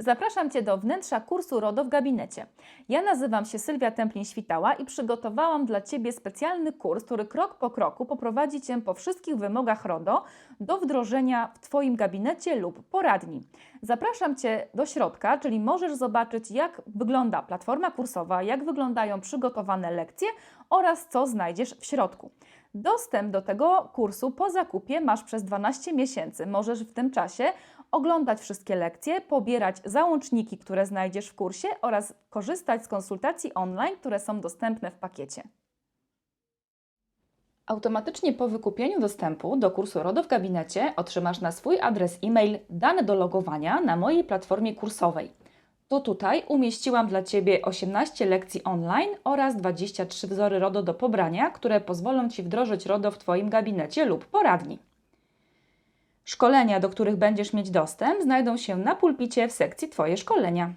Zapraszam Cię do wnętrza kursu RODO w gabinecie. Ja nazywam się Sylwia Templin-Świtała i przygotowałam dla Ciebie specjalny kurs, który krok po kroku poprowadzi Cię po wszystkich wymogach RODO do wdrożenia w Twoim gabinecie lub poradni. Zapraszam Cię do środka, czyli możesz zobaczyć, jak wygląda platforma kursowa, jak wyglądają przygotowane lekcje oraz co znajdziesz w środku. Dostęp do tego kursu po zakupie masz przez 12 miesięcy. Możesz w tym czasie oglądać wszystkie lekcje, pobierać załączniki, które znajdziesz w kursie oraz korzystać z konsultacji online, które są dostępne w pakiecie. Automatycznie po wykupieniu dostępu do kursu RODO w gabinecie otrzymasz na swój adres e-mail dane do logowania na mojej platformie kursowej. To tutaj umieściłam dla Ciebie 18 lekcji online oraz 23 wzory RODO do pobrania, które pozwolą Ci wdrożyć RODO w Twoim gabinecie lub poradni. Szkolenia, do których będziesz mieć dostęp, znajdą się na pulpicie w sekcji Twoje szkolenia.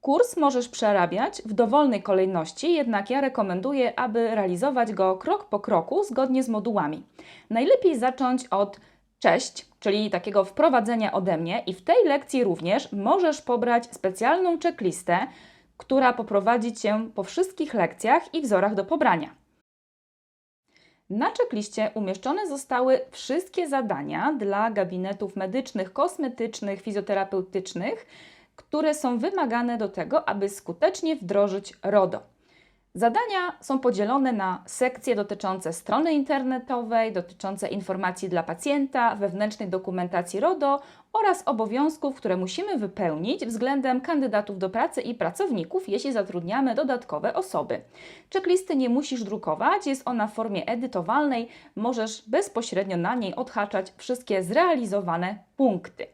Kurs możesz przerabiać w dowolnej kolejności, jednak ja rekomenduję, aby realizować go krok po kroku zgodnie z modułami. Najlepiej zacząć od cześć, czyli takiego wprowadzenia ode mnie, i w tej lekcji również możesz pobrać specjalną checklistę, która poprowadzi Cię po wszystkich lekcjach i wzorach do pobrania. Na checkliście umieszczone zostały wszystkie zadania dla gabinetów medycznych, kosmetycznych, fizjoterapeutycznych, które są wymagane do tego, aby skutecznie wdrożyć RODO. Zadania są podzielone na sekcje dotyczące strony internetowej, dotyczące informacji dla pacjenta, wewnętrznej dokumentacji RODO oraz obowiązków, które musimy wypełnić względem kandydatów do pracy i pracowników, jeśli zatrudniamy dodatkowe osoby. Checklisty nie musisz drukować, jest ona w formie edytowalnej, możesz bezpośrednio na niej odhaczać wszystkie zrealizowane punkty.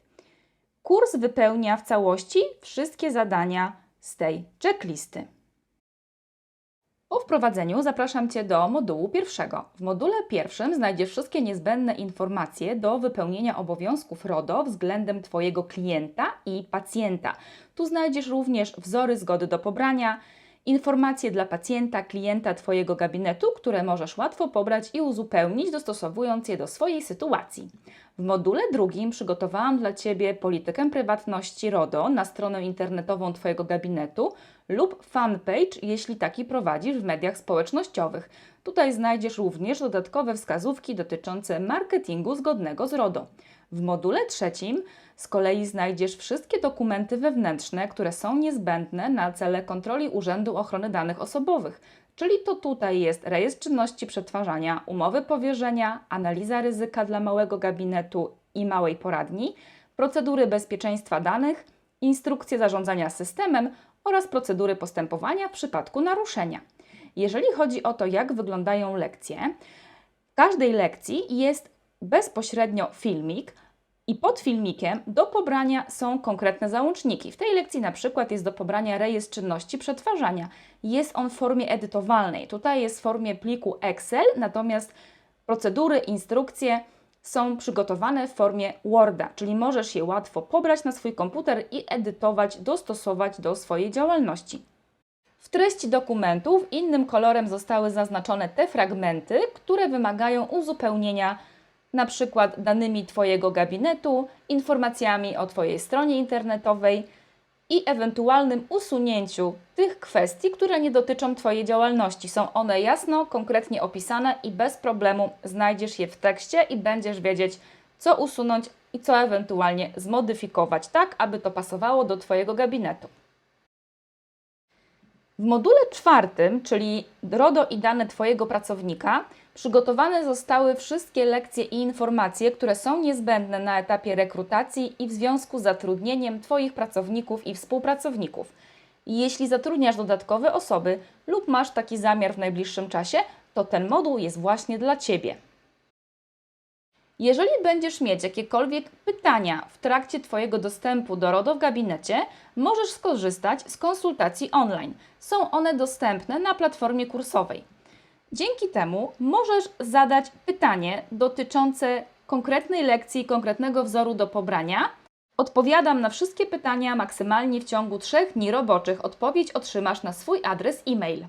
Kurs wypełnia w całości wszystkie zadania z tej checklisty. Wprowadzeniu zapraszam Cię do modułu pierwszego. W module pierwszym znajdziesz wszystkie niezbędne informacje do wypełnienia obowiązków RODO względem Twojego klienta i pacjenta. Tu znajdziesz również wzory zgody do pobrania, informacje dla pacjenta, klienta Twojego gabinetu, które możesz łatwo pobrać i uzupełnić, dostosowując je do swojej sytuacji. W module drugim przygotowałam dla Ciebie politykę prywatności RODO na stronę internetową Twojego gabinetu lub fanpage, jeśli taki prowadzisz w mediach społecznościowych. Tutaj znajdziesz również dodatkowe wskazówki dotyczące marketingu zgodnego z RODO. W module trzecim z kolei znajdziesz wszystkie dokumenty wewnętrzne, które są niezbędne na cele kontroli Urzędu Ochrony Danych Osobowych. Czyli to tutaj jest rejestr czynności przetwarzania, umowy powierzenia, analiza ryzyka dla małego gabinetu i małej poradni, procedury bezpieczeństwa danych, instrukcje zarządzania systemem oraz procedury postępowania w przypadku naruszenia. Jeżeli chodzi o to, jak wyglądają lekcje, w każdej lekcji jest bezpośrednio filmik, i pod filmikiem do pobrania są konkretne załączniki. W tej lekcji na przykład jest do pobrania rejestr czynności przetwarzania. Jest on w formie edytowalnej. Tutaj jest w formie pliku Excel, natomiast procedury, instrukcje są przygotowane w formie Worda, czyli możesz je łatwo pobrać na swój komputer i edytować, dostosować do swojej działalności. W treści dokumentów innym kolorem zostały zaznaczone te fragmenty, które wymagają uzupełnienia na przykład danymi Twojego gabinetu, informacjami o Twojej stronie internetowej i ewentualnym usunięciu tych kwestii, które nie dotyczą Twojej działalności. Są one jasno, konkretnie opisane i bez problemu znajdziesz je w tekście i będziesz wiedzieć, co usunąć i co ewentualnie zmodyfikować, tak aby to pasowało do Twojego gabinetu. W module czwartym, czyli RODO i dane Twojego pracownika, przygotowane zostały wszystkie lekcje i informacje, które są niezbędne na etapie rekrutacji i w związku z zatrudnieniem Twoich pracowników i współpracowników. Jeśli zatrudniasz dodatkowe osoby lub masz taki zamiar w najbliższym czasie, to ten moduł jest właśnie dla Ciebie. Jeżeli będziesz mieć jakiekolwiek pytania w trakcie Twojego dostępu do RODO w gabinecie, możesz skorzystać z konsultacji online. Są one dostępne na platformie kursowej. Dzięki temu możesz zadać pytanie dotyczące konkretnej lekcji, konkretnego wzoru do pobrania. Odpowiadam na wszystkie pytania maksymalnie w ciągu 3 dni roboczych. Odpowiedź otrzymasz na swój adres e-mail.